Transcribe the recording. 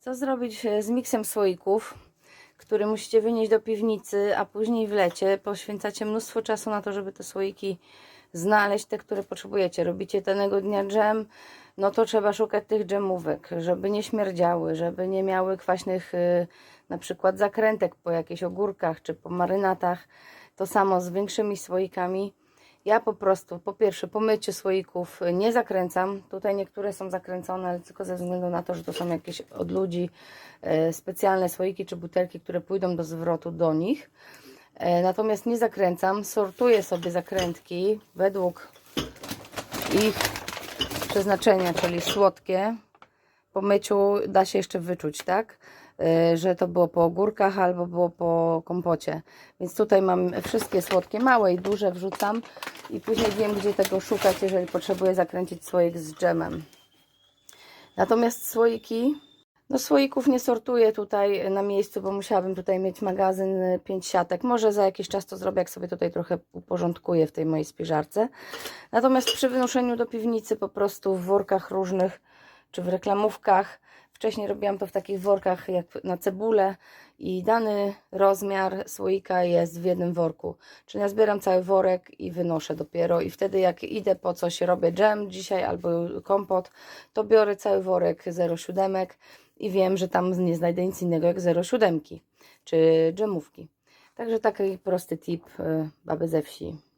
Co zrobić e, z miksem słoików, który musicie wynieść do piwnicy, a później w lecie poświęcacie mnóstwo czasu na to, żeby te słoiki znaleźć, te, które potrzebujecie. Robicie danego dnia dżem, no to trzeba szukać tych dżemówek, żeby nie śmierdziały, żeby nie miały kwaśnych y, na przykład zakrętek po jakichś ogórkach czy po marynatach. To samo z większymi słoikami. Ja po prostu, po pierwsze, po myciu słoików y, nie zakręcam. Tutaj niektóre są zakręcone, ale tylko ze względu na to, że to są jakieś od ludzi e, specjalne słoiki czy butelki, które pójdą do zwrotu do nich. E, Natomiast nie zakręcam, sortuję sobie zakrętki według ich przeznaczenia, czyli słodkie. Po myciu da się jeszcze wyczuć, tak? E, Że to było po ogórkach albo było po kompocie. Więc tutaj mam wszystkie słodkie, małe i duże wrzucam i później wiem, gdzie tego szukać, jeżeli potrzebuję zakręcić słoik z dżemem. Natomiast słoiki, no słoików nie sortuję tutaj na miejscu, bo musiałabym tutaj mieć magazyn y, pięć siatek. Może za jakiś czas to zrobię, jak sobie tutaj trochę uporządkuję w tej mojej spiżarce. Natomiast przy wynoszeniu do piwnicy po prostu w workach różnych, czy w reklamówkach, wcześniej robiłam to w takich workach jak na cebulę i dany rozmiar słoika jest w jednym worku. Czyli ja zbieram cały worek i wynoszę dopiero i wtedy jak idę po coś, robię dżem dzisiaj albo kompot, to biorę cały worek 0,7 i wiem, że tam nie znajdę nic innego jak 0,7 czy dżemówki. Także taki prosty tip y, baby ze wsi.